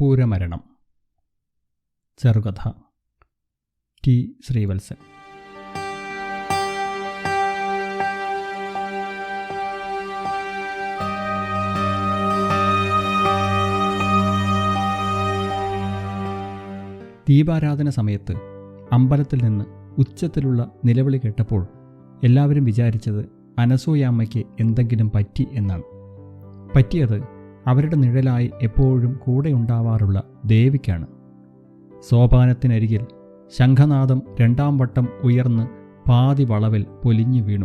കർപ്പൂരമരണം ചെറുകഥ. ടി. ശ്രീവത്സൻ. ദീപാരാധന സമയത്ത് അമ്പലത്തിൽ നിന്ന് ഉച്ചത്തിലുള്ള നിലവിളി കേട്ടപ്പോൾ എല്ലാവരും വിചാരിച്ചത് അനസൂയാമ്മയ്ക്ക് എന്തെങ്കിലും പറ്റി എന്നാണ്. പറ്റിയത് അവരുടെ നിഴലായി എപ്പോഴും കൂടെയുണ്ടാവാറുള്ള ദേവിക്കാണ്. സോപാനത്തിനരികിൽ ശംഖനാദം രണ്ടാം വട്ടം ഉയർന്ന് പാതി വളവിൽ പൊലിഞ്ഞു വീണു.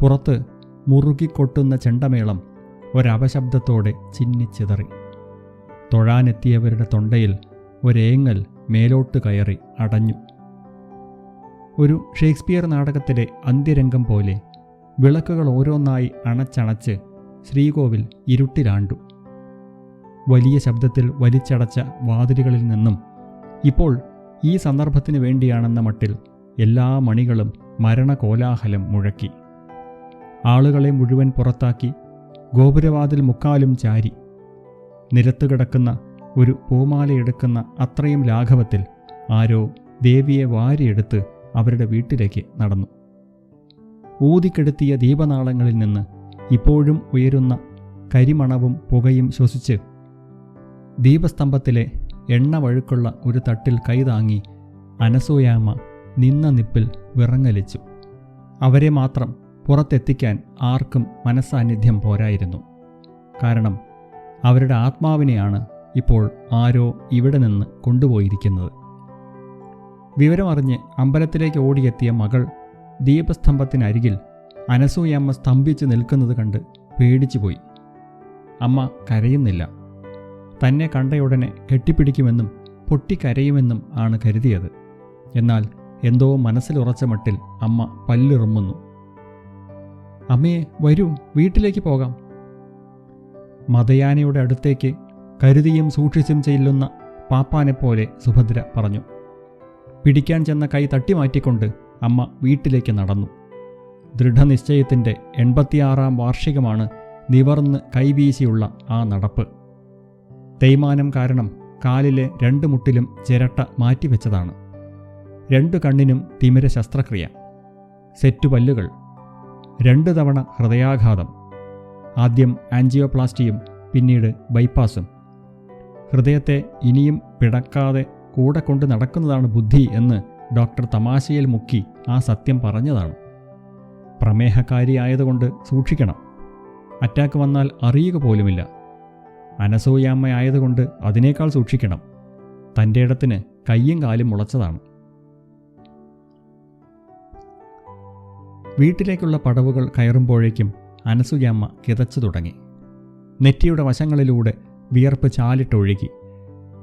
പുറത്ത് മുറുകിക്കൊട്ടുന്ന ചെണ്ടമേളം ഒരപശബ്ദത്തോടെ ചിന്നിച്ചിതറി. തൊഴാനെത്തിയവരുടെ തൊണ്ടയിൽ ഒരേങ്ങൽ മേലോട്ട് കയറി അടഞ്ഞു. ഒരു ഷേക്സ്പിയർ നാടകത്തിലെ അന്ത്യരംഗം പോലെ വിളക്കുകൾ ഓരോന്നായി അണച്ചണച്ച് ശ്രീകോവിൽ ഇരുട്ടിലാണ്ടു. വലിയ ശബ്ദത്തിൽ വലിച്ചടച്ച വാതിലുകളിൽ നിന്നും ഇപ്പോൾ ഈ സന്ദർഭത്തിന് വേണ്ടിയാണെന്ന മട്ടിൽ എല്ലാ മണികളും മരണകോലാഹലം മുഴക്കി. ആളുകളെ മുഴുവൻ പുറത്താക്കി ഗോപുരവാതിൽ മുക്കാലും ചാരി. നിരത്തു കിടക്കുന്ന ഒരു പൂമാലയെടുക്കുന്ന അത്രയും ലാഘവത്തിൽ ആരോ ദേവിയെ വാരിയെടുത്ത് അവരുടെ വീട്ടിലേക്ക് നടന്നു. ഊതിക്കെടുത്തിയ ദീപനാളങ്ങളിൽ നിന്ന് ഇപ്പോഴും ഉയരുന്ന കരിമണവും പുകയും ശ്വസിച്ച് ദീപസ്തംഭത്തിലെ എണ്ണ വഴുക്കുള്ള ഒരു തട്ടിൽ കൈതാങ്ങി അനസൂയാമ്മ നിന്ന നിപ്പിൽ വിറങ്ങലിച്ചു. അവരെ മാത്രം പുറത്തെത്തിക്കാൻ ആർക്കും മനസ്സാന്നിധ്യം പോരായിരുന്നു. കാരണം അവരുടെ ആത്മാവിനെയാണ് ഇപ്പോൾ ആരോ ഇവിടെ നിന്ന് കൊണ്ടുപോയിരിക്കുന്നത്. വിവരമറിഞ്ഞ് അമ്പലത്തിലേക്ക് ഓടിയെത്തിയ മകൾ ദീപസ്തംഭത്തിനരികിൽ അനസൂയമ്മ സ്തംഭിച്ച് നിൽക്കുന്നത് കണ്ട് പേടിച്ചു പോയി. അമ്മ കരയുന്നില്ല. തന്നെ കണ്ടയുടനെ കെട്ടിപ്പിടിക്കുമെന്നും പൊട്ടിക്കരയുമെന്നും ആണ് കരുതിയത്. എന്നാൽ എന്തോ മനസ്സിലുറച്ച മട്ടിൽ അമ്മ പല്ലിറുമ്മുന്നു. അമ്മയെ വരൂ വീട്ടിലേക്ക് പോകാം. മതയാനയുടെ അടുത്തേക്ക് കരുതിയും സൂക്ഷിച്ചും ചെല്ലുന്ന പാപ്പാനെപ്പോലെ സുഭദ്ര പറഞ്ഞു. പിടിക്കാൻ ചെന്ന കൈ തട്ടിമാറ്റിക്കൊണ്ട് അമ്മ വീട്ടിലേക്ക് നടന്നു. ദൃഢനിശ്ചയത്തിന്റെ എൺപത്തിയാറാം വാർഷികമാണ് നിവർന്ന് കൈവീശിയുള്ള ആ നടപ്പ്. തേയ്മാനം കാരണം കാലിലെ രണ്ട് മുട്ടിലും ചിരട്ട മാറ്റിവെച്ചതാണ്. രണ്ടു കണ്ണിനും തിമിര ശസ്ത്രക്രിയ. സെറ്റു പല്ലുകൾ. രണ്ട് തവണ ഹൃദയാഘാതം. ആദ്യം ആൻജിയോപ്ലാസ്റ്റിയും പിന്നീട് ബൈപ്പാസും. ഹൃദയത്തെ ഇനിയും പിടക്കാതെ കൂടെ കൊണ്ട് നടക്കുന്നതാണ് ബുദ്ധി എന്ന് ഡോക്ടർ തമാശയിൽ മുക്കി ആ സത്യം പറഞ്ഞതാണ്. പ്രമേഹക്കാരിയായതുകൊണ്ട് സൂക്ഷിക്കണം. അറ്റാക്ക് വന്നാൽ അറിയുക പോലുമില്ല. അനസൂയാമ്മയായതുകൊണ്ട് അതിനേക്കാൾ സൂക്ഷിക്കണം. തന്റെ ഇടത്തിന് കയ്യും കാലും മുളച്ചതാണ്. വീട്ടിലേക്കുള്ള പടവുകൾ കയറുമ്പോഴേക്കും അനസൂയാമ്മ കിതച്ചു തുടങ്ങി. നെറ്റിയുടെ വശങ്ങളിലൂടെ വിയർപ്പ് ചാലിട്ടൊഴുകി.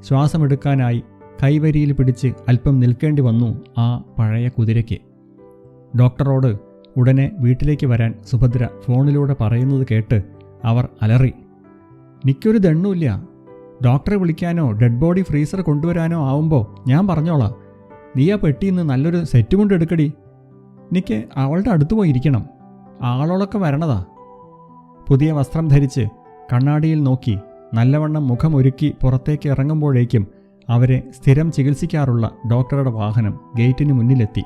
ശ്വാസമെടുക്കാനായി കൈവരിയിൽ പിടിച്ച് അല്പം നിൽക്കേണ്ടി വന്നു ആ പഴയ കുതിരയ്ക്ക്. ഡോക്ടറോട് ഉടനെ വീട്ടിലേക്ക് വരാൻ സുഭദ്ര ഫോണിലൂടെ പറയുന്നത് കേട്ട് അവർ അലറി. നിക്കൊരു ദണ്ണുമില്ല. ഡോക്ടറെ വിളിക്കാനോ ഡെഡ് ബോഡി ഫ്രീസർ കൊണ്ടുവരാനോ ആവുമ്പോൾ ഞാൻ പറഞ്ഞോളാം. നീ ആ പെട്ടിയിൽ നല്ലൊരു സെറ്റ് കൊണ്ട് എടുക്കടി. നിക്ക് അവളുടെ അടുത്ത് പോയിരിക്കണം ആളോളൊക്കെ വരണതാ. പുതിയ വസ്ത്രം ധരിച്ച് കണ്ണാടിയിൽ നോക്കി നല്ലവണ്ണം മുഖമൊരുക്കി പുറത്തേക്ക് ഇറങ്ങുമ്പോഴേക്കും അവരെ സ്ഥിരം ചികിത്സിക്കാറുള്ള ഡോക്ടറുടെ വാഹനം ഗേറ്റിന് മുന്നിലെത്തി.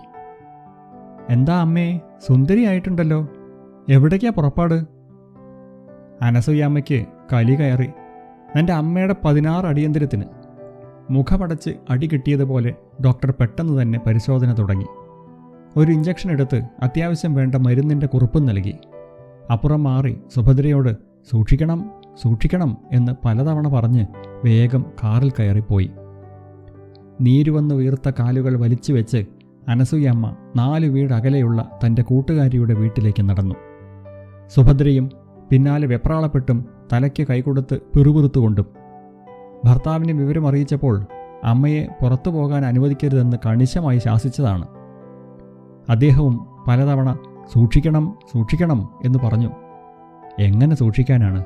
എന്താ അമ്മേ? സുന്ദരിയായിട്ടുണ്ടല്ലോ. എവിടേക്കാ പുറപ്പാട്? അനസൂയാമ്മയ്ക്ക് കലി കയറി. എന്റെ അമ്മയുടെ പതിനാറ് അടിയന്തരത്തിന് മുഖമടച്ച് അടി കിട്ടിയതുപോലെ ഡോക്ടർ പെട്ടെന്ന് തന്നെ പരിശോധന തുടങ്ങി. ഒരു ഇഞ്ചക്ഷൻ എടുത്ത് അത്യാവശ്യം വേണ്ട മരുന്നിന്റെ കുറിപ്പും നൽകി. അപ്പുറം മാറി സുഭദ്രയോട് സൂക്ഷിക്കണം സൂക്ഷിക്കണം എന്ന് പലതവണ പറഞ്ഞ് വേഗം കാറിൽ കയറിപ്പോയി. നീരുവന്ന് വീർത്ത കാലുകൾ വലിച്ചു വെച്ച് അനസൂയമ്മ നാല് വീട് അകലെയുള്ള തന്റെ കൂട്ടുകാരിയുടെ വീട്ടിലേക്ക് നടന്നു. സുഭദ്രയും പിന്നാലെ വെപ്രാളപ്പെട്ടും തലയ്ക്ക് കൈകൊടുത്ത് പിറുപിറുത്തുകൊണ്ടും ഭർത്താവിനെ വിവരം അറിയിച്ചപ്പോൾ അമ്മയെ പുറത്തു പോകാൻ അനുവദിക്കരുതെന്ന് കണിശമായി ശാസിച്ചതാണ്. അദ്ദേഹവും പലതവണ സൂക്ഷിക്കണം സൂക്ഷിക്കണം എന്ന് പറഞ്ഞു. എങ്ങനെ സൂക്ഷിക്കാനാണ്?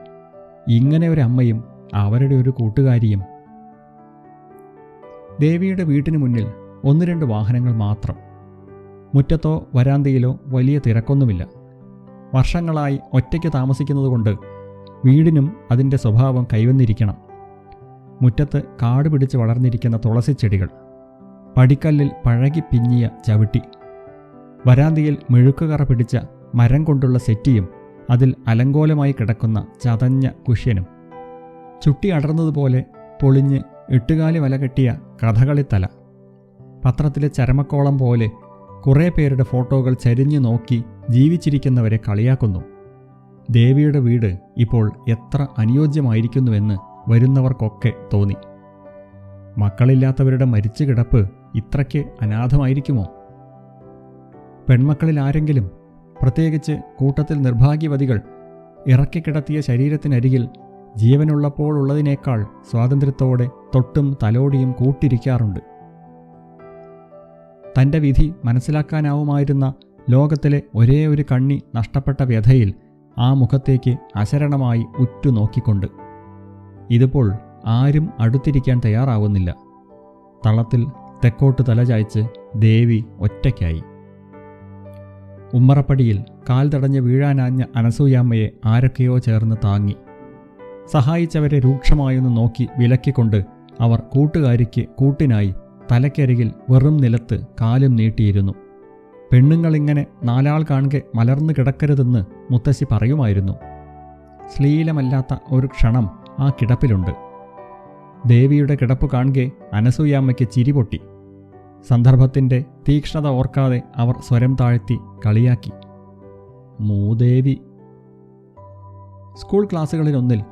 ഇങ്ങനെ ഒരു അമ്മയും അവരുടെ ഒരു കൂട്ടുകാരിയും. ദേവിയുടെ വീട്ടിന് മുന്നിൽ ഒന്ന് രണ്ട് വാഹനങ്ങൾ മാത്രം. മുറ്റത്തോ വരാന്തയിലോ വലിയ തിരക്കൊന്നുമില്ല. വർഷങ്ങളായി ഒറ്റയ്ക്ക് താമസിക്കുന്നതുകൊണ്ട് വീടിനും അതിന്റെ സ്വഭാവം കൈവന്നിരിക്കണം. മുറ്റത്ത് കാട് പിടിച്ച് വളർന്നിരിക്കുന്ന തുളസി ചെടികൾ. പടിക്കല്ലിൽ പഴകി പിഞ്ഞിയ ചവിട്ടി. വരാന്തിയിൽ മെഴുക്കുകറ പിടിച്ച മരം കൊണ്ടുള്ള സെറ്റിയും അതിൽ അലങ്കോലമായി കിടക്കുന്ന ചതഞ്ഞ കുഷ്യനും. ചുട്ടി അടർന്നതുപോലെ പൊളിഞ്ഞ് എട്ടുകാലി വല കെട്ടിയ കഥകളിത്തല. പത്രത്തിലെ ചരമക്കോളം പോലെ കുറേ പേരുടെ ഫോട്ടോകൾ ചരിഞ്ഞു നോക്കി ജീവിച്ചിരിക്കുന്നവരെ കളിയാക്കുന്നു. ദേവിയുടെ വീട് ഇപ്പോൾ എത്ര അനുയോജ്യമായിരിക്കുന്നുവെന്ന് വരുന്നവർക്കൊക്കെ തോന്നി. മക്കളില്ലാത്തവരുടെ മരിച്ചു കിടപ്പ് ഇത്രയ്ക്ക് അനാഥമായിരിക്കുമോ? പെൺമക്കളിൽ ആരെങ്കിലും പ്രത്യേകിച്ച് കൂട്ടത്തിൽ നിർഭാഗ്യവതികൾ ഇറക്കിക്കിടത്തിയ ശരീരത്തിനരികിൽ ജീവനുള്ളപ്പോഴുള്ളതിനേക്കാൾ സ്വാതന്ത്ര്യത്തോടെ തൊട്ടും തലോടിയും കൂട്ടിരിക്കാറുണ്ട്. തന്റെ വിധി മനസ്സിലാക്കാനാവുമായിരുന്ന ലോകത്തിലെ ഒരേ ഒരു കണ്ണി നഷ്ടപ്പെട്ട വ്യഥയിൽ ആ മുഖത്തേക്ക് അശരണമായി ഉറ്റുനോക്കിക്കൊണ്ട്. ഇതിപ്പോൾ ആരും അടുത്തിരിക്കാൻ തയ്യാറാവുന്നില്ല. തളത്തിൽ തെക്കോട്ട് തലചായ്ച്ച് ദേവി ഒറ്റയ്ക്കായി. ഉമ്മറപ്പടിയിൽ കാൽ തടഞ്ഞ് വീഴാനാഞ്ഞ അനസൂയാമ്മയെ ആരൊക്കെയോ ചേർന്ന് താങ്ങി. സഹായിച്ചവരെ രൂക്ഷമായൊന്ന് നോക്കി വിലക്കിക്കൊണ്ട് അവർ കൂട്ടുകാരിക്ക് കൂട്ടിനായി തലക്കരികിൽ വെറും നിലത്ത് കാലും നീട്ടിയിരുന്നു. പെണ്ണുങ്ങളിങ്ങനെ നാലാൾ കാണുക മലർന്നു കിടക്കരുതെന്ന് മുത്തശ്ശി പറയുമായിരുന്നു. ശ്ലീലമല്ലാത്ത ഒരു ക്ഷണം ആ കിടപ്പിലുണ്ട്. ദേവിയുടെ കിടപ്പ് കാണുകെ അനസൂയാമ്മയ്ക്ക് ചിരി പൊട്ടി. സന്ദർഭത്തിന്റെ തീക്ഷ്ണത ഓർക്കാതെ അവർ സ്വരം താഴ്ത്തി കളിയാക്കി. മൂദേവി. സ്കൂൾ ക്ലാസ്സുകളിലൊന്നിൽ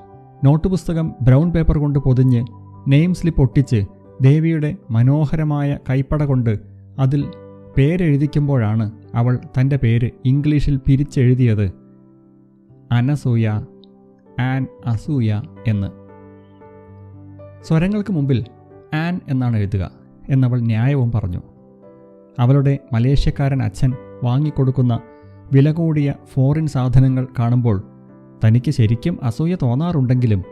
നോട്ട് പുസ്തകം ബ്രൗൺ പേപ്പർ കൊണ്ട് പൊതിഞ്ഞ് നെയിം സ്ലിപ്പ് ഒട്ടിച്ച് ദേവിയുടെ മനോഹരമായ കൈപ്പട കൊണ്ട് അതിൽ പേരെഴുതിക്കുമ്പോഴാണ് അവൾ തന്റെ പേര് ഇംഗ്ലീഷിൽ പിരിച്ചെഴുതിയത്. അനസൂയ ആൻ അസൂയ എന്ന്. സ്വരങ്ങൾക്ക് മുമ്പിൽ ആൻ എന്നാണ് എഴുതുക എന്നവൾ ന്യായവും പറഞ്ഞു. അവളുടെ മലേഷ്യക്കാരൻ അച്ഛൻ വാങ്ങിക്കൊടുക്കുന്ന വില കൂടിയ ഫോറിൻ സാധനങ്ങൾ കാണുമ്പോൾ തനിക്ക് ശരിക്കും അസൂയ തോന്നാറുണ്ടെങ്കിലും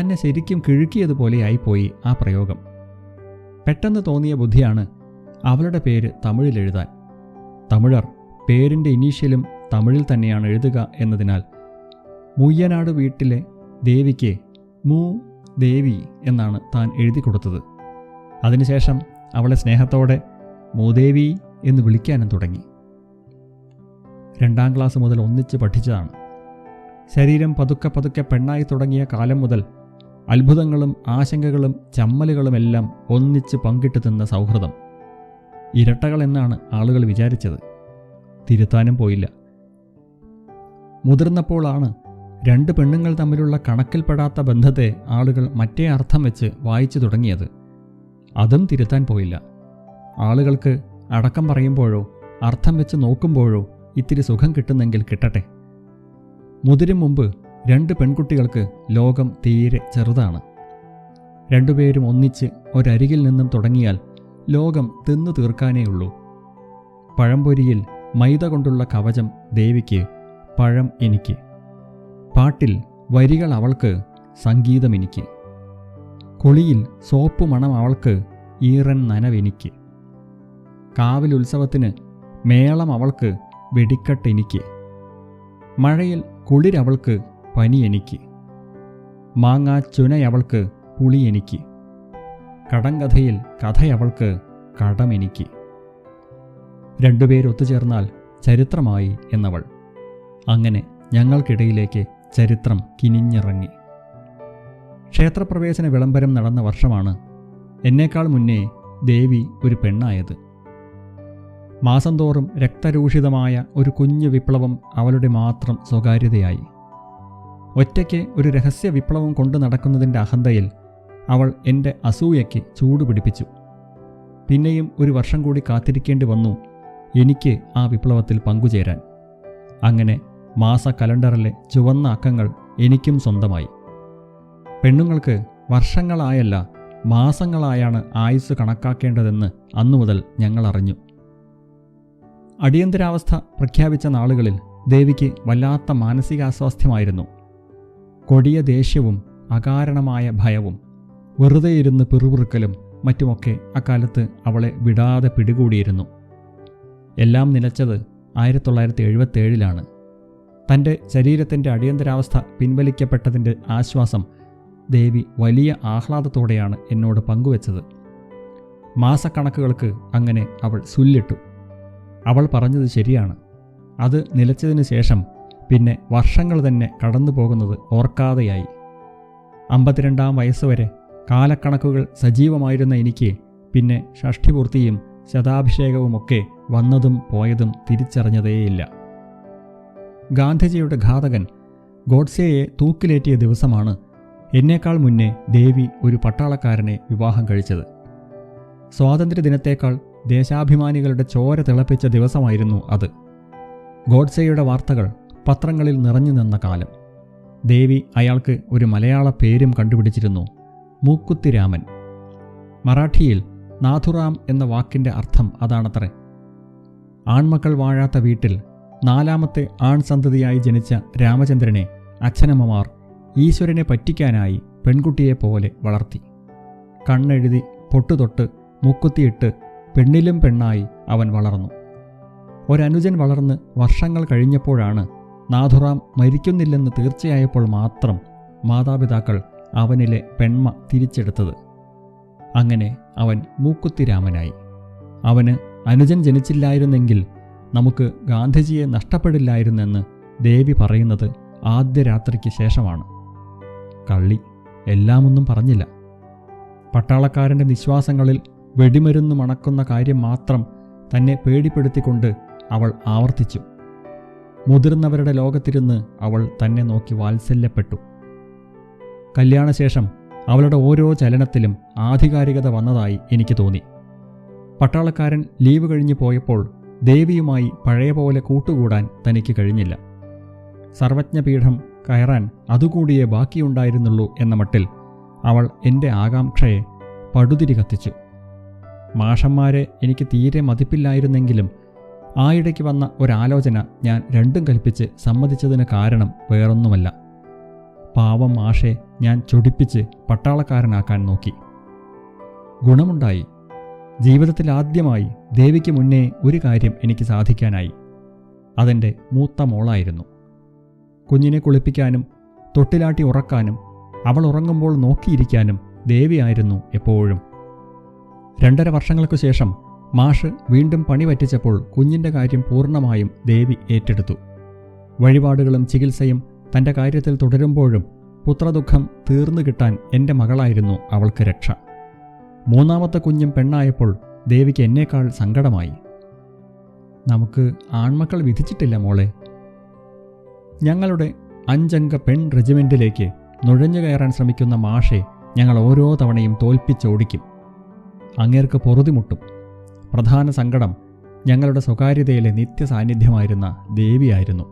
തന്നെ ശരിക്കും കിഴുക്കിയതുപോലെയായിപ്പോയി ആ പ്രയോഗം. പെട്ടെന്ന് തോന്നിയ ബുദ്ധിയാണ് അവളുടെ പേര് തമിഴിൽ എഴുതാൻ. തമിഴർ പേരിന്റെ ഇനീഷ്യലും തമിഴിൽ തന്നെയാണ് എഴുതുക എന്നതിനാൽ മുയ്യനാട് വീട്ടിലെ ദേവിക്ക് മൂ ദേവി എന്നാണ് താൻ എഴുതി കൊടുത്തത്. അതിനുശേഷം അവളെ സ്നേഹത്തോടെ മൂദേവി എന്ന് വിളിക്കാനും തുടങ്ങി. രണ്ടാം ക്ലാസ് മുതൽ ഒന്നിച്ച് പഠിച്ചതാണ്. ശരീരം പതുക്കെ പതുക്കെ പെണ്ണായി തുടങ്ങിയ കാലം മുതൽ അത്ഭുതങ്ങളും ആശങ്കകളും ചമ്മലുകളുമെല്ലാം ഒന്നിച്ച് പങ്കിട്ട് തിന്ന സൗഹൃദം. ഇരട്ടകൾ എന്നാണ് ആളുകൾ വിചാരിച്ചത്. തിരുത്താനും പോയില്ല. മുതിർന്നപ്പോഴാണ് രണ്ട് പെണ്ണുങ്ങൾ തമ്മിലുള്ള കണക്കിൽപ്പെടാത്ത ബന്ധത്തെ ആളുകൾ മറ്റേ അർത്ഥം വെച്ച് വായിച്ചു തുടങ്ങിയത്. അതും തിരുത്താൻ പോയില്ല. ആളുകൾക്ക് അടക്കം പറയുമ്പോഴോ അർത്ഥം വെച്ച് നോക്കുമ്പോഴോ ഇത്തിരി സുഖം കിട്ടുന്നെങ്കിൽ കിട്ടട്ടെ. മുതിരും മുമ്പ് രണ്ട് പെൺകുട്ടികൾക്ക് ലോകം തീരെ ചെറുതാണ്. രണ്ടുപേരും ഒന്നിച്ച് ഒരരികിൽ നിന്നും തുടങ്ങിയാൽ ലോകം തിന്നു തീർക്കാനേയുള്ളൂ പഴംപൊരിയിൽ മൈദ കൊണ്ടുള്ള കവചം ദേവിക്ക് പഴം എനിക്ക്. പാട്ടിൽ വരികൾ അവൾക്ക് സംഗീതം എനിക്ക്. കുളിയിൽ സോപ്പ് മണം അവൾക്ക് ഈറൻ നനവെനിക്ക്. കാവിലുത്സവത്തിന് മേളം അവൾക്ക് വെടിക്കെട്ടെനിക്ക് മഴയിൽ കുളിരവൾക്ക് പനി എനിക്ക്. മാങ്ങാ ചുനയവൾക്ക് പുളി എനിക്ക്. കടങ്കഥയിൽ കഥയവൾക്ക് കടമെനിക്ക് രണ്ടുപേരൊത്തുചേർന്നാൽ ചരിത്രമായി എന്നവൾ. അങ്ങനെ ഞങ്ങൾക്കിടയിലേക്ക് ചരിത്രം കിനിഞ്ഞിറങ്ങി. ക്ഷേത്രപ്രവേശന വിളംബരം നടന്ന വർഷമാണ് എന്നേക്കാൾ മുന്നേ ദേവി ഒരു പെണ്ണായത്. മാസം തോറും രക്തരൂഷിതമായ ഒരു കുഞ്ഞു വിപ്ലവം അവളുടെ മാത്രം സ്വകാര്യതയായി. ഒറ്റയ്ക്ക് ഒരു രഹസ്യ വിപ്ലവം കൊണ്ടു നടക്കുന്നതിന്റെ അഹന്തയിൽ അവൾ എന്റെ അസൂയയ്ക്ക് ചൂടുപിടിപ്പിച്ചു പിന്നെയും ഒരു വർഷം കൂടി കാത്തിരിക്കേണ്ടി വന്നു എനിക്ക് ആ വിപ്ലവത്തിൽ പങ്കുചേരാൻ. അങ്ങനെ മാസ കലണ്ടറിലെ ചുവന്ന അക്കങ്ങൾ എനിക്കും സ്വന്തമായി. പെണ്ണുങ്ങൾക്ക് വർഷങ്ങളായല്ല മാസങ്ങളായാണ് ആയുസ് കണക്കാക്കേണ്ടതെന്ന് അന്നു മുതൽ ഞങ്ങൾ അറിഞ്ഞു. അടിയന്തരാവസ്ഥ പ്രഖ്യാപിച്ച നാളുകളിൽ ദേവിക്ക് വല്ലാത്ത മാനസികാസ്വാസ്ഥ്യമായിരുന്നു. കൊടിയ ദേഷ്യവും അകാരണമായ ഭയവും വെറുതെ ഇരുന്ന് പിറുപിറുക്കലും മറ്റുമൊക്കെ അക്കാലത്ത് അവളെ വിടാതെ പിടികൂടിയിരുന്നു. എല്ലാം നിലച്ചത് ആയിരത്തി തൊള്ളായിരത്തി എഴുപത്തേഴിലാണ് തന്റെ ശരീരത്തിന്റെ അടിയന്തരാവസ്ഥ പിൻവലിക്കപ്പെട്ടതിന്റെ ആശ്വാസം ദേവി വലിയ ആഹ്ലാദത്തോടെയാണ് എന്നോട് പങ്കുവച്ചത്. മാസക്കണക്കുകൾക്ക് അങ്ങനെ അവൾ സുല്ലിട്ടു. അവൾ പറഞ്ഞത് ശരിയാണ്. അത് നിലച്ചതിന് ശേഷം പിന്നെ വർഷങ്ങൾ തന്നെ കടന്നു പോകുന്നത് ഓർക്കാതെയായി. അമ്പത്തിരണ്ടാം വയസ്സുവരെ കാലക്കണക്കുകൾ സജീവമായിരുന്ന എനിക്ക് പിന്നെ ഷഷ്ടിപൂർത്തിയും ശതാഭിഷേകവുമൊക്കെ വന്നതും പോയതും തിരിച്ചറിഞ്ഞതേയില്ല. ഗാന്ധിജിയുടെ ഘാതകൻ ഗോഡ്സെയെ തൂക്കിലേറ്റിയ ദിവസമാണ് എന്നേക്കാൾ മുന്നേ ദേവി ഒരു പട്ടാളക്കാരനെ വിവാഹം കഴിച്ചത്. സ്വാതന്ത്ര്യദിനത്തേക്കാൾ ദേശാഭിമാനികളുടെ ചോര തിളപ്പിച്ച ദിവസമായിരുന്നു അത്. ഗോഡ്സെയുടെ വാർത്തകൾ പത്രങ്ങളിൽ നിറഞ്ഞു നിന്ന കാലം. ദേവി അയാൾക്ക് ഒരു മലയാള പേരും കണ്ടുപിടിച്ചിരുന്നു. മൂക്കുത്തിരാമൻ മറാഠിയിൽ നാഥുറാം എന്ന വാക്കിന്റെ അർത്ഥം അതാണത്രേ. ആൺമക്കൾ വാഴാത്ത വീട്ടിൽ നാലാമത്തെ ആൺസന്തതിയായി ജനിച്ച രാമചന്ദ്രനെ അച്ഛനമ്മമാർ ഈശ്വരനെ പറ്റിക്കാനായി പെൺകുട്ടിയെപ്പോലെ വളർത്തി. കണ്ണെഴുതി പൊട്ടുതൊട്ട് മുക്കുത്തിയിട്ട് പെണ്ണിലും പെണ്ണായി അവൻ വളർന്നു. ഒരനുജൻ വളർന്ന് വർഷങ്ങൾ കഴിഞ്ഞപ്പോഴാണ് നാഥുറാം മരിക്കുന്നില്ലെന്ന് തീർച്ചയായപ്പോൾ മാത്രം മാതാപിതാക്കൾ അവനിലെ പെൺമ തിരിച്ചെടുത്തത്. അങ്ങനെ അവൻ മൂക്കുത്തിരാമനായി അവന് അനുജൻ ജനിച്ചില്ലായിരുന്നെങ്കിൽ നമുക്ക് ഗാന്ധിജിയെ നഷ്ടപ്പെടില്ലായിരുന്നെന്ന് ദേവി പറയുന്നത് ആദ്യ രാത്രിക്ക് ശേഷമാണ്. കള്ളി എല്ലാമൊന്നും പറഞ്ഞില്ല. പട്ടാളക്കാരന്റെ നിശ്വാസങ്ങളിൽ വെടിമരുന്ന് മണക്കുന്ന കാര്യം മാത്രം തന്നെ പേടിപ്പെടുത്തിക്കൊണ്ട് അവൾ ആവർത്തിച്ചു. മുതിർന്നവരുടെ ലോകത്തിരുന്ന് അവൾ തന്നെ നോക്കി വാത്സല്യപ്പെട്ടു. കല്യാണശേഷം അവളുടെ ഓരോ ചലനത്തിലും ആധികാരികത വന്നതായി എനിക്ക് തോന്നി. പട്ടാളക്കാരൻ ലീവ് കഴിഞ്ഞു പോയപ്പോൾ ദേവിയുമായി പഴയ പോലെ കൂട്ടുകൂടാൻ തനിക്ക് കഴിഞ്ഞില്ല. സർവജ്ഞപീഠം കയറാൻ അതുകൂടിയേ ബാക്കിയുണ്ടായിരുന്നുള്ളൂ എന്ന മട്ടിൽ അവൾ എന്റെ ആകാംക്ഷയെ പടുതിരി കത്തിച്ചു. മാഷന്മാരെ എനിക്ക് തീരെ മതിപ്പില്ലായിരുന്നെങ്കിലും ആയിടയ്ക്ക് വന്ന ഒരാലോചന ഞാൻ രണ്ടും കൽപ്പിച്ച് സമ്മതിച്ചതിന് കാരണം വേറൊന്നുമല്ല. പാവം ആഷെ ഞാൻ ചൊടിപ്പിച്ച് പട്ടാളക്കാരനാക്കാൻ നോക്കി. ഗുണമുണ്ടായി. ജീവിതത്തിൽ ആദ്യമായി ദേവിക്ക് മുന്നേ ഒരു കാര്യം എനിക്ക് സാധിക്കാനായി. അതെന്റെ മൂത്ത മോളായിരുന്നു. കുഞ്ഞിനെ കുളിപ്പിക്കാനും തൊട്ടിലാട്ടി ഉറക്കാനും അവൾ ഉറങ്ങുമ്പോൾ നോക്കിയിരിക്കാനും ദേവിയായിരുന്നു എപ്പോഴും. രണ്ടര വർഷങ്ങൾക്കു ശേഷം മാഷ് വീണ്ടും പണി പറ്റിച്ചപ്പോൾ കുഞ്ഞിന്റെ കാര്യം പൂർണമായും ദേവി ഏറ്റെടുത്തു. വഴിപാടുകളും ചികിത്സയും തന്റെ കാര്യത്തിൽ തുടരുമ്പോഴും പുത്രദുഃഖം തീർന്നു കിട്ടാൻ എന്റെ മകളായിരുന്നു അവൾക്ക് രക്ഷ. മൂന്നാമത്തെ കുഞ്ഞും പെണ്ണായപ്പോൾ ദേവിക്ക് എന്നേക്കാൾ സങ്കടമായി. നമുക്ക് ആൺമക്കൾ വിധിച്ചിട്ടില്ല മോളെ. ഞങ്ങളുടെ അഞ്ചംഗ പെൺ റെജിമെന്റിലേക്ക് നുഴഞ്ഞു കയറാൻ ശ്രമിക്കുന്ന മാഷെ ഞങ്ങൾ ഓരോ തവണയും തോൽപ്പിച്ചോടിക്കും. അങ്ങേർക്ക് പൊറുതിമുട്ടും പ്രധാന സങ്കടം ഞങ്ങളുടെ സ്വകാര്യതയിലെ നിത്യസാന്നിധ്യമായിരുന്ന ദേവിയായിരുന്നു.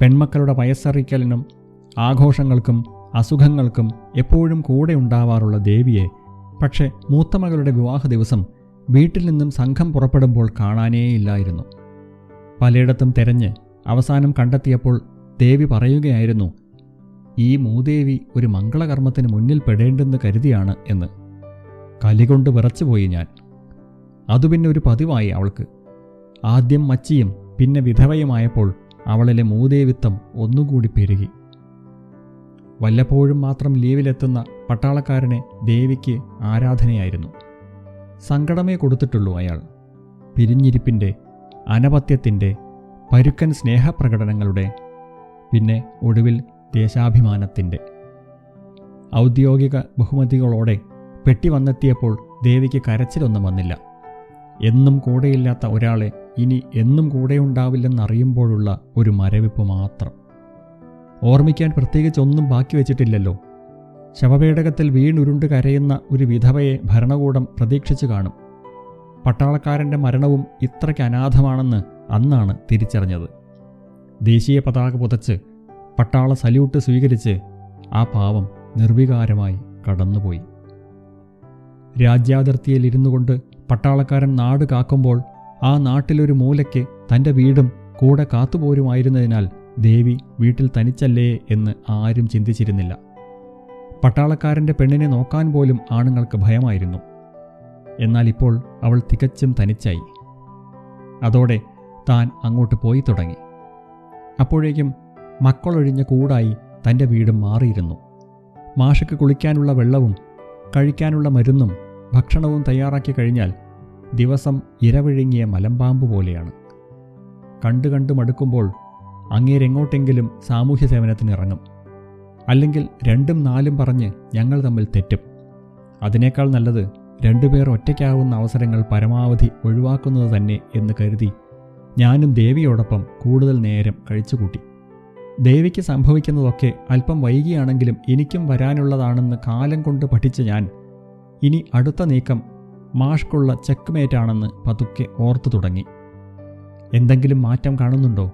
പെൺമക്കളുടെ വയസ്സറിക്കലിനും ആഘോഷങ്ങൾക്കും അസുഖങ്ങൾക്കും എപ്പോഴും കൂടെ ഉണ്ടാവാറുള്ള ദേവിയെ പക്ഷേ മൂത്തമകളുടെ വിവാഹ ദിവസം വീട്ടിൽ നിന്നും സംഘം പുറപ്പെടുമ്പോൾ കാണാനേയില്ലായിരുന്നു. പലയിടത്തും തെരഞ്ഞ് അവസാനം കണ്ടെത്തിയപ്പോൾ ദേവി പറയുകയായിരുന്നു ഈ മൂദേവി ഒരു മംഗളകർമ്മത്തിന് മുന്നിൽ പെടേണ്ടെന്ന് കരുതിയാണ് എന്ന്. കലികൊണ്ട് വിറച്ചുപോയി ഞാൻ. അതു പിന്നെ ഒരു പതിവായി അവൾക്ക്. ആദ്യം മച്ചിയും പിന്നെ വിധവയുമായപ്പോൾ അവളിലെ മൂതേവിത്തം ഒന്നുകൂടി പെരുകി. വല്ലപ്പോഴും മാത്രം ലീവിലെത്തുന്ന പട്ടാളക്കാരനെ ദേവിക്ക് ആരാധനയായിരുന്നു. സങ്കടമേ കൊടുത്തിട്ടുള്ളൂ അയാൾ. പിരിഞ്ഞിരിപ്പിന്റെ അനപത്യത്തിന്റെ പരുക്കൻ സ്നേഹപ്രകടനങ്ങളുടെ പിന്നെ ഒടുവിൽ ദേശാഭിമാനത്തിന്റെ ഔദ്യോഗിക ബഹുമതികളോടെ പെട്ടി വന്നെത്തിയപ്പോൾ ദേവിക്ക് കരച്ചിലൊന്നും വന്നില്ല. എന്നും കൂടെയില്ലാത്ത ഒരാളെ ഇനി എന്നും കൂടെയുണ്ടാവില്ലെന്നറിയുമ്പോഴുള്ള ഒരു മരവിപ്പ് മാത്രം. ഓർമ്മിക്കാൻ പ്രത്യേകിച്ച് ഒന്നും ബാക്കി വെച്ചിട്ടില്ലല്ലോ. ശവപേടകത്തിൽ വീണുരുണ്ട് കരയുന്ന ഒരു വിധവയെ ഭരണകൂടം പ്രതീക്ഷിച്ചു കാണും. പട്ടാളക്കാരന്റെ മരണവും ഇത്രയ്ക്ക് അനാഥമാണെന്ന് അന്നാണ് തിരിച്ചറിഞ്ഞത്. ദേശീയ പതാക പുതച്ച് പട്ടാള സല്യൂട്ട് സ്വീകരിച്ച് ആ പാവം നിർവികാരമായി കടന്നുപോയി. രാജ്യാതിർത്തിയിൽ ഇരുന്നു കൊണ്ട് പട്ടാളക്കാരൻ നാട് കാക്കുമ്പോൾ ആ നാട്ടിലൊരു മൂലയ്ക്ക് തന്റെ വീടും കൂടെ കാത്തുപോരുമായിരുന്നതിനാൽ ദേവി വീട്ടിൽ തനിച്ചല്ലേ എന്ന് ആരും ചിന്തിച്ചിരുന്നില്ല. പട്ടാളക്കാരന്റെ പെണ്ണിനെ നോക്കാൻ പോലും ആണുങ്ങൾക്ക് ഭയമായിരുന്നു. എന്നാൽ ഇപ്പോൾ അവൾ തികച്ചും തനിച്ചായി. അതോടെ താൻ അങ്ങോട്ട് പോയി തുടങ്ങി. അപ്പോഴേക്കും മക്കളൊഴിഞ്ഞ കൂടായി തന്റെ വീടും മാറിയിരുന്നു. മാഷയ്ക്ക് കുളിക്കാനുള്ള വെള്ളവും കഴിക്കാനുള്ള മരുന്നും ഭക്ഷണവും തയ്യാറാക്കി കഴിഞ്ഞാൽ ദിവസം ഇരവിഴുങ്ങിയ മലമ്പാമ്പ് പോലെയാണ്. കണ്ടു കണ്ടു മടുക്കുമ്പോൾ അങ്ങേരെങ്ങോട്ടെങ്കിലും സാമൂഹ്യ സേവനത്തിന് ഇറങ്ങും. അല്ലെങ്കിൽ രണ്ടും നാലും പറഞ്ഞ് ഞങ്ങൾ തമ്മിൽ തെറ്റും. അതിനേക്കാൾ നല്ലത് രണ്ടുപേർ ഒറ്റയ്ക്കാവുന്ന അവസരങ്ങൾ പരമാവധി ഒഴിവാക്കുന്നത് തന്നെ എന്ന് കരുതി ഞാനും ദേവിയോടൊപ്പം കൂടുതൽ നേരം കഴിച്ചുകൂട്ടി. ദേവിക്ക് സംഭവിക്കുന്നതൊക്കെ അല്പം വൈകിയാണെങ്കിലും എനിക്കും വരാനുള്ളതാണെന്ന് കാലം കൊണ്ട് പഠിച്ച ഞാൻ ഇനി അടുത്ത നീക്കം മാഷ്കുള്ള ചെക്ക്മേറ്റാണെന്ന് പതുക്കെ ഓർത്തു തുടങ്ങി. എന്തെങ്കിലും മാറ്റം കാണുന്നുണ്ടോ?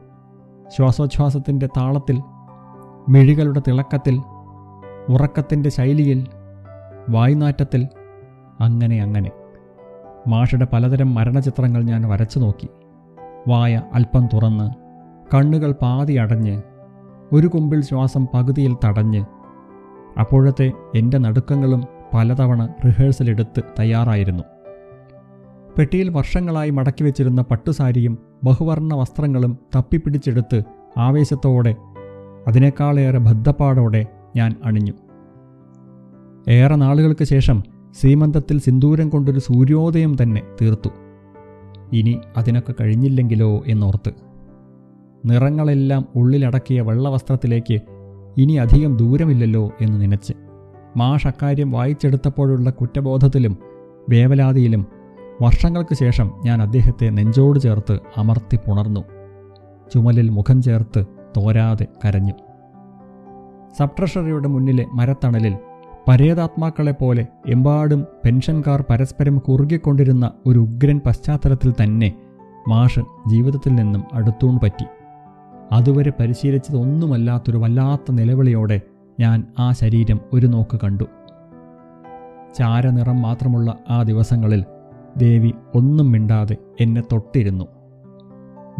ശ്വാസോച്ഛ്വാസത്തിന്റെ താളത്തിൽ മിഴികളുടെ തിളക്കത്തിൽ ഉറക്കത്തിന്റെ ശൈലിയിൽ വായ്നാറ്റത്തിൽ അങ്ങനെ അങ്ങനെ. മാഷയുടെ പലതരം മരണചിത്രങ്ങൾ ഞാൻ വരച്ചു നോക്കി. വായ അല്പം തുറന്ന് കണ്ണുകൾ പാതി അടഞ്ഞ് ഒരു കുമ്പിൾ ശ്വാസം പകുതിയിൽ തടഞ്ഞ് അപ്പോഴത്തെ എന്റെ നടുക്കങ്ങളും പലതവണ റിഹേഴ്സൽ റിഹേഴ്സലെടുത്ത് തയ്യാറായിരുന്നു. പെട്ടിയിൽ വർഷങ്ങളായി മടക്കി വെച്ചിരുന്ന പട്ടുസാരിയും ബഹുവർണ വസ്ത്രങ്ങളും തപ്പിപ്പിടിച്ചെടുത്ത് ആവേശത്തോടെ അതിനേക്കാളേറെ ബദ്ധപ്പാടോടെ ഞാൻ അണിഞ്ഞു. ഏറെ നാളുകൾക്ക് ശേഷം സീമന്തത്തിൽ സിന്ദൂരം കൊണ്ടൊരു സൂര്യോദയം തന്നെ തീർത്തു. ഇനി അതിനൊക്കെ കഴിഞ്ഞില്ലെങ്കിലോ എന്നോർത്ത്. നിറങ്ങളെല്ലാം ഉള്ളിലടക്കിയ വെള്ളവസ്ത്രത്തിലേക്ക് ഇനി അധികം ദൂരമില്ലല്ലോ എന്ന് നനച്ച്. മാഷ് അക്കാര്യം വായിച്ചെടുത്തപ്പോഴുള്ള കുറ്റബോധത്തിലും വേവലാതിയിലും വർഷങ്ങൾക്ക് ശേഷം ഞാൻ അദ്ദേഹത്തെ നെഞ്ചോട് ചേർത്ത് അമർത്തി പുണർന്നു. ചുമലിൽ മുഖം ചേർത്ത് തോരാതെ കരഞ്ഞു. സബ് ട്രഷറിയുടെ മുന്നിലെ മരത്തണലിൽ പരേതാത്മാക്കളെപ്പോലെ എമ്പാടും പെൻഷൻകാർ പരസ്പരം കുറുകിക്കൊണ്ടിരുന്ന ഒരു ഉഗ്രൻ പശ്ചാത്തലത്തിൽ തന്നെ മാഷ് ജീവിതത്തിൽ നിന്നും അടുത്തൂൺ പറ്റി. അതുവരെ പരിശീലിച്ചതൊന്നുമല്ലാത്തൊരു വല്ലാത്ത നിലവിളിയോടെ ഞാൻ ആ ശരീരം ഒരു നോക്ക് കണ്ടു. ചാരനിറം മാത്രമുള്ള ആ ദിവസങ്ങളിൽ ദേവി ഒന്നും മിണ്ടാതെ എന്നെ തൊട്ടിരുന്നു.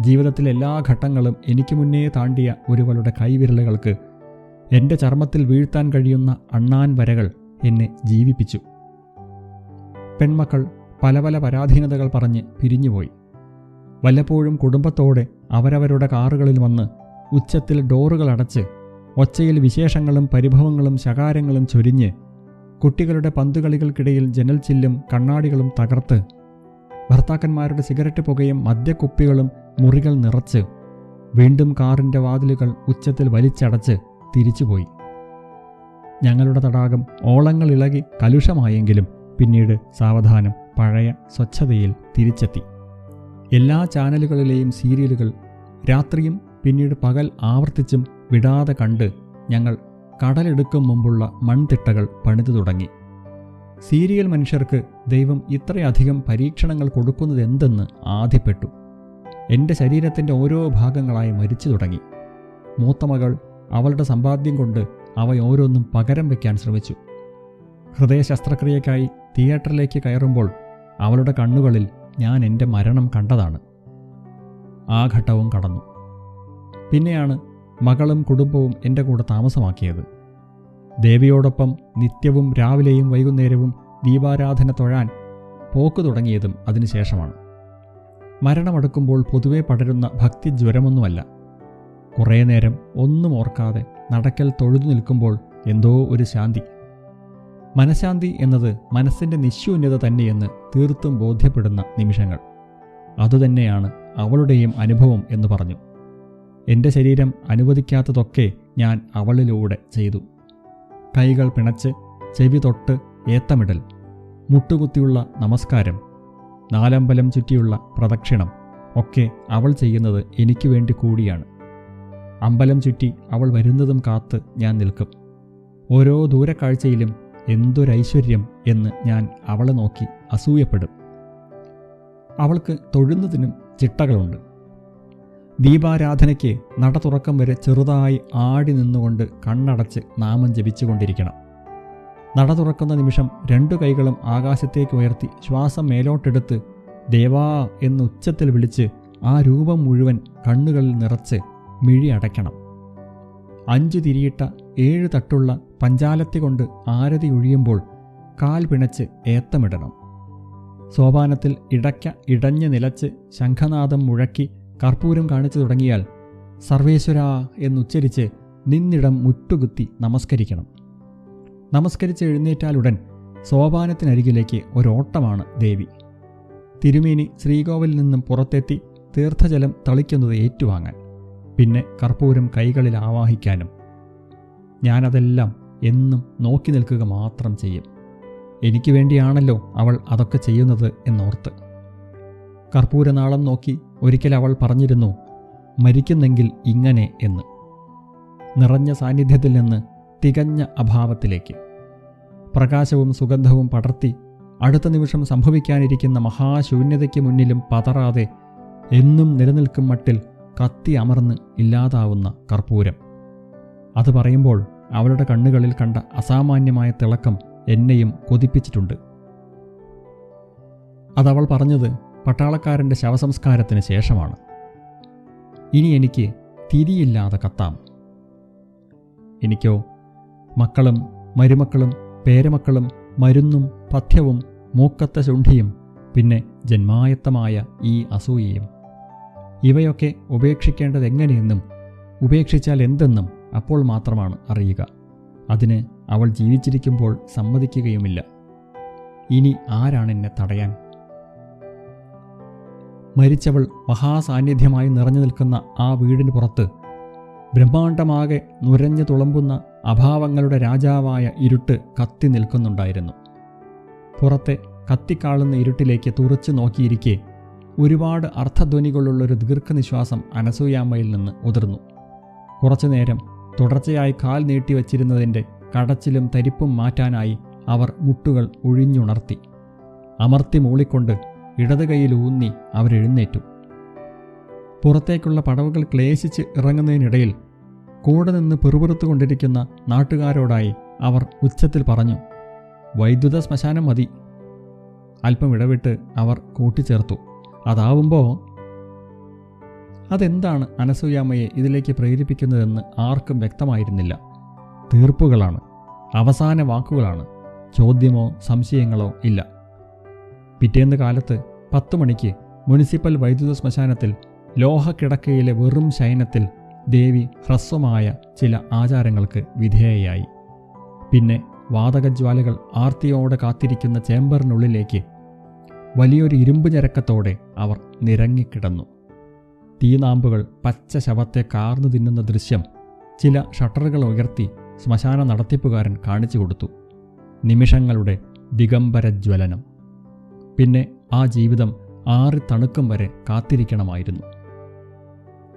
ജീവിതത്തിലെ എല്ലാ ഘട്ടങ്ങളും എനിക്ക് മുന്നേ താണ്ടിയ ഒരുവളുടെ കൈവിരലുകൾക്ക് എന്റെ ചർമ്മത്തിൽ വീഴ്ത്താൻ കഴിയുന്ന അണ്ണാൻ വരകൾ എന്നെ ജീവിപ്പിച്ചു. പെൺമക്കൾ പല പല പരാധീനതകൾ പറഞ്ഞ് പിരിഞ്ഞുപോയി. വല്ലപ്പോഴും കുടുംബത്തോടെ അവരവരുടെ കാറുകളിൽ വന്ന് ഉച്ചത്തിൽ ഡോറുകൾ അടച്ച് ഒച്ചയിൽ വിശേഷങ്ങളും പരിഭവങ്ങളും ശകാരങ്ങളും ചൊരിഞ്ഞ് കുട്ടികളുടെ പന്തുകളികൾക്കിടയിൽ ജനൽ ചില്ലും കണ്ണാടികളും തകർത്ത് ഭർത്താക്കന്മാരുടെ സിഗരറ്റ് പുകയും മദ്യക്കുപ്പികളും മുറികൾ നിറച്ച് വീണ്ടും കാറിന്റെ വാതിലുകൾ ഉച്ചത്തിൽ വലിച്ചടച്ച് തിരിച്ചുപോയി. ഞങ്ങളുടെ തടാകം ഓളങ്ങൾ ഇളകി കലുഷമായെങ്കിലും പിന്നീട് സാവധാനം പഴയ സ്വച്ഛതയിൽ തിരിച്ചെത്തി. എല്ലാ ചാനലുകളിലെയും സീരിയലുകൾ രാത്രിയും പിന്നീട് പകൽ ആവർത്തിച്ചും വിടാതെ കണ്ട് ഞങ്ങൾ കടലെടുക്കും മുമ്പുള്ള മൺതിട്ടകൾ പണിതു തുടങ്ങി. സീരിയൽ മനുഷ്യർക്ക് ദൈവം ഇത്രയധികം പരീക്ഷണങ്ങൾ കൊടുക്കുന്നത് കൊടുക്കുന്നതെന്തെന്ന് ആദ്യപ്പെട്ടു. എന്റെ ശരീരത്തിന്റെ ഓരോ ഭാഗങ്ങളായി മരിച്ചു തുടങ്ങി. മൂത്തമകൾ അവളുടെ സമ്പാദ്യം കൊണ്ട് അവയോരോന്നും പകരം വയ്ക്കാൻ ശ്രമിച്ചു. ഹൃദയ ശസ്ത്രക്രിയക്കായി തിയേറ്ററിലേക്ക് കയറുമ്പോൾ അവളുടെ കണ്ണുകളിൽ ഞാൻ എന്റെ മരണം കണ്ടതാണ്. ആ ഘട്ടവും കടന്നു. പിന്നെയാണ് മകളും കുടുംബവും എന്റെ കൂടെ താമസമാക്കിയത്. ദേവിയോടൊപ്പം നിത്യവും രാവിലെയും വൈകുന്നേരവും ദീപാരാധന തൊഴാൻ പോക്ക് തുടങ്ങിയതും അതിനുശേഷമാണ് മരണമടുക്കുമ്പോൾ പൊതുവെ പടരുന്ന ഭക്തി ജ്വരമൊന്നുമല്ല. കുറേ നേരം ഒന്നും ഓർക്കാതെ നടക്കൽ തൊഴുതു നിൽക്കുമ്പോൾ എന്തോ ഒരു ശാന്തി. മനഃശാന്തി എന്നത് മനസ്സിന്റെ നിശ്ശൂന്യത തന്നെയെന്ന് തീർത്തും ബോധ്യപ്പെടുന്ന നിമിഷങ്ങൾ. അതുതന്നെയാണ് അവളുടെയും അനുഭവം എന്ന് പറഞ്ഞു. എന്റെ ശരീരം അനുവദിക്കാത്തതൊക്കെ ഞാൻ അവളിലൂടെ ചെയ്തു. കൈകൾ പിണച്ച് ചെവി തൊട്ട് ഏത്തമിടൽ മുട്ടുകുത്തിയുള്ള നമസ്കാരം നാലമ്പലം ചുറ്റിയുള്ള പ്രദക്ഷിണം ഒക്കെ അവൾ ചെയ്യുന്നത് എനിക്ക് വേണ്ടി കൂടിയാണ്. അമ്പലം ചുറ്റി അവൾ വരുന്നതും കാത്ത് ഞാൻ നിൽക്കും. ഓരോ ദൂരക്കാഴ്ചയിലും എന്തൊരൈശ്വര്യം എന്ന് ഞാൻ അവളെ നോക്കി അസൂയപ്പെടും. അവൾക്ക് തൊഴുന്നതിനും ചിട്ടകളുണ്ട്. ദീപാരാധനയ്ക്ക് നട തുറക്കം വരെ ചെറുതായി ആടി നിന്നുകൊണ്ട് കണ്ണടച്ച് നാമം ജപിച്ചുകൊണ്ടിരിക്കണം. നട തുറക്കുന്ന നിമിഷം രണ്ടു കൈകളും ആകാശത്തേക്ക് ഉയർത്തി ശ്വാസം മേലോട്ടെടുത്ത് ദേവാ എന്ന് ഉച്ചത്തിൽ വിളിച്ച് ആ രൂപം മുഴുവൻ കണ്ണുകളിൽ നിറച്ച് മിഴി അടയ്ക്കണം. അഞ്ചു തിരിയിട്ട ഏഴ് തട്ടുള്ള പഞ്ചാലത്തി കൊണ്ട് ആരതി ഒഴിയുമ്പോൾ കാൽ പിണച്ച് ഏത്തമിടണം. സോപാനത്തിൽ ഇടയ്ക്ക ഇടഞ്ഞ് നിലച്ച് ശംഖനാദം മുഴക്കി കർപ്പൂരം കാണിച്ചു തുടങ്ങിയാൽ സർവേശ്വര എന്നുച്ചരിച്ച് നിന്നിടം മുട്ടുകുത്തി നമസ്കരിക്കണം. നമസ്കരിച്ച് എഴുന്നേറ്റാലുടൻ സോപാനത്തിനരികിലേക്ക് ഒരോട്ടമാണ് ദേവി. തിരുമേനി ശ്രീകോവിലിൽ നിന്നും പുറത്തെത്തി തീർത്ഥജലം തളിക്കുന്നത് ഏറ്റുവാങ്ങാൻ പിന്നെ കർപ്പൂരം കൈകളിൽ ആവാഹിക്കാനും. ഞാനതെല്ലാം എന്നും നോക്കി നിൽക്കുക മാത്രം ചെയ്യും. എനിക്ക് വേണ്ടിയാണല്ലോ അവൾ അതൊക്കെ ചെയ്യുന്നത് എന്നോർത്ത്. കർപ്പൂരനാളം നോക്കി ഒരിക്കൽ അവൾ പറഞ്ഞിരുന്നു മരിക്കുന്നെങ്കിൽ ഇങ്ങനെ എന്ന്. നിറഞ്ഞ സാന്നിധ്യത്തിൽ നിന്ന് തികഞ്ഞ അഭാവത്തിലേക്ക്. പ്രകാശവും സുഗന്ധവും പടർത്തി അടുത്ത നിമിഷം സംഭവിക്കാനിരിക്കുന്ന മഹാശൂന്യതയ്ക്ക് മുന്നിലും പതറാതെ എന്നും നിലനിൽക്കും മട്ടിൽ കത്തി അമർന്ന് ഇല്ലാതാവുന്ന കർപ്പൂരം. അത് പറയുമ്പോൾ അവളുടെ കണ്ണുകളിൽ കണ്ട അസാമാന്യമായ തിളക്കം എന്നെയും കൊതിപ്പിച്ചിട്ടുണ്ട്. അതവൾ പറഞ്ഞത് പട്ടാളക്കാരന്റെ ശവസംസ്കാരത്തിന് ശേഷമാണ്. ഇനി എനിക്ക് തിരിയില്ലാതെ കത്താം. എനിക്കോ മക്കളും മരുമക്കളും പേരമക്കളും മരുന്നും പഥ്യവും മൂക്കത്ത ശുണ്ഠിയും പിന്നെ ജന്മായത്തമായ ഈ അസൂയയും. ഇവയൊക്കെ ഉപേക്ഷിക്കേണ്ടത് എങ്ങനെയെന്നും ഉപേക്ഷിച്ചാൽ എന്തെന്നും അപ്പോൾ മാത്രമാണ് അറിയുക. അതിന് അവൾ ജീവിച്ചിരിക്കുമ്പോൾ സമ്മതിക്കുകയുമില്ല. ഇനി ആരാണെന്നെ തടയാൻ? മരിച്ചവൾ മഹാസാന്നിധ്യമായി നിറഞ്ഞു നിൽക്കുന്ന ആ വീടിന് പുറത്ത് ബ്രഹ്മാണ്ടമാകെ നുരഞ്ഞു തുളമ്പുന്ന അഭാവങ്ങളുടെ രാജാവായ ഇരുട്ട് കത്തി നിൽക്കുന്നുണ്ടായിരുന്നു. പുറത്തെ കത്തിക്കാളുന്ന ഇരുട്ടിലേക്ക് തുറച്ചു നോക്കിയിരിക്കെ ഒരുപാട് അർത്ഥധ്വനികളുള്ളൊരു ദീർഘനിശ്വാസം അനസൂയാമ്മയിൽ നിന്ന് ഉതിർന്നു. കുറച്ചുനേരം തുടർച്ചയായി കാൽ നീട്ടിവച്ചിരുന്നതിന്റെ കടച്ചിലും തരിപ്പും മാറ്റാനായി അവർ മുട്ടുകൾ ഒഴിഞ്ഞുണർത്തി അമർത്തി മൂളിക്കൊണ്ട് ഇടത് കൈയിൽ ഊന്നി അവരെഴുന്നേറ്റു. പുറത്തേക്കുള്ള പടവുകൾ ക്ലേശിച്ച് ഇറങ്ങുന്നതിനിടയിൽ കൂടെ നിന്ന് പിറുപിറുത്തുകൊണ്ടിരിക്കുന്ന നാട്ടുകാരോടായി അവർ ഉച്ചത്തിൽ പറഞ്ഞു വൈദ്യുത ശ്മശാനം മതി. അല്പം ഇടവിട്ട് അവർ കൂട്ടിച്ചേർത്തു. അതാവുമ്പോൾ അതെന്താണ് അനസൂയാമ്മയെ ഇതിലേക്ക് പ്രേരിപ്പിക്കുന്നതെന്ന് ആർക്കും വ്യക്തമായിരുന്നില്ല. തീർപ്പുകളാണ് അവസാന വാക്കുകളാണ് ചോദ്യമോ സംശയങ്ങളോ ഇല്ല. പിറ്റേന്ന് കാലത്ത് പത്തു മണിക്ക് മുനിസിപ്പൽ വൈദ്യുത ശ്മശാനത്തിൽ ലോഹക്കിടക്കയിലെ വെറും ശയനത്തിൽ ദേവി ഹ്രസ്വമായ ചില ആചാരങ്ങൾക്ക് വിധേയയായി. പിന്നെ വാതകജ്വാലകൾ ആർത്തിയോടെ കാത്തിരിക്കുന്ന ചേംബറിനുള്ളിലേക്ക് വലിയൊരു ഇരുമ്പ് ഞരക്കത്തോടെ അവർ നിരങ്ങിക്കിടന്നു. തീനാമ്പുകൾ പച്ച ശവത്തെ കാർന്നു തിന്നുന്ന ദൃശ്യം ചില ഷട്ടറുകൾ ഉയർത്തി ശ്മശാന നടത്തിപ്പുകാരൻ കാണിച്ചു കൊടുത്തു. നിമിഷങ്ങളുടെ ദിഗംബരജ്വലനം. പിന്നെ ആ ജീവിതം ആറ് തണുക്കും വരെ കാത്തിരിക്കണമായിരുന്നു.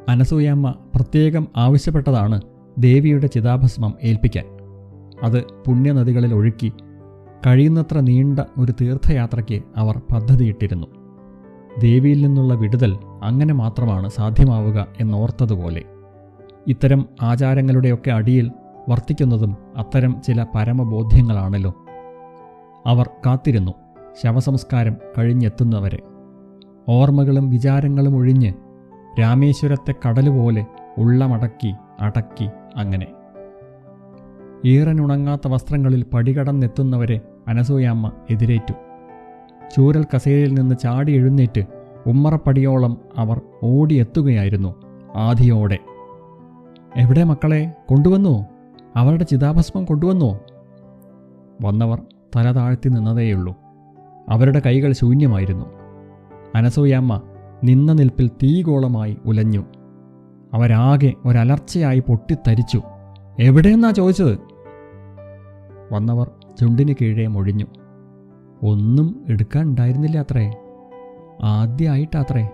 അനസൂയാമ്മ പ്രത്യേകം ആവശ്യപ്പെട്ടതാണ് ദേവിയുടെ ചിതാഭസ്മം ഏൽപ്പിക്കാൻ. അത് പുണ്യനദികളിൽ ഒഴുക്കി കഴിയുന്നത്ര നീണ്ട ഒരു തീർത്ഥയാത്രയ്ക്ക് അവർ പദ്ധതിയിട്ടിരുന്നു. ദേവിയിൽ നിന്നുള്ള വിടുതൽ അങ്ങനെ മാത്രമാണ് സാധ്യമാവുക എന്നോർത്തതുപോലെ. ഇത്തരം ആചാരങ്ങളുടെയൊക്കെ അടിയിൽ വർത്തിക്കുന്നതും അത്തരം ചില പരമബോധ്യങ്ങളാണല്ലോ. അവർ കാത്തിരുന്നു. ശവസംസ്കാരം കഴിഞ്ഞെത്തുന്നവരെ. ഓർമ്മകളും വിചാരങ്ങളും ഒഴിഞ്ഞ് രാമേശ്വരത്തെ കടലുപോലെ ഉള്ളമടക്കി അടക്കി അങ്ങനെ. ഈറനുണങ്ങാത്ത വസ്ത്രങ്ങളിൽ പടികടന്നെത്തുന്നവരെ അനസൂയാമ്മ എതിരേറ്റു. ചൂരൽ കസേരയിൽ നിന്ന് ചാടി എഴുന്നേറ്റ് ഉമ്മറപ്പടിയോളം അവർ ഓടിയെത്തുകയായിരുന്നു ആധിയോടെ. എവിടെ മക്കളെ? കൊണ്ടുവന്നു? അവരുടെ ചിതാഭസ്മം കൊണ്ടുവന്നോ? വന്നവർ തല താഴ്ത്തി നിന്നതേയുള്ളൂ. അവരുടെ കൈകൾ ശൂന്യമായിരുന്നു. അനസൂയമ്മ നിന്ന നിൽപ്പിൽ തീഗോളമായി ഉലഞ്ഞു. അവരാകെ ഒരലർച്ചയായി പൊട്ടിത്തരിച്ചു. എവിടെയെന്നാ ചോദിച്ചത്? വന്നവർ ചുണ്ടിന് കീഴേ മൊഴിഞ്ഞു. ഒന്നും എടുക്കാൻ ഉണ്ടായിരുന്നില്ല അത്രേ. ആദ്യമായിട്ടാത്രേ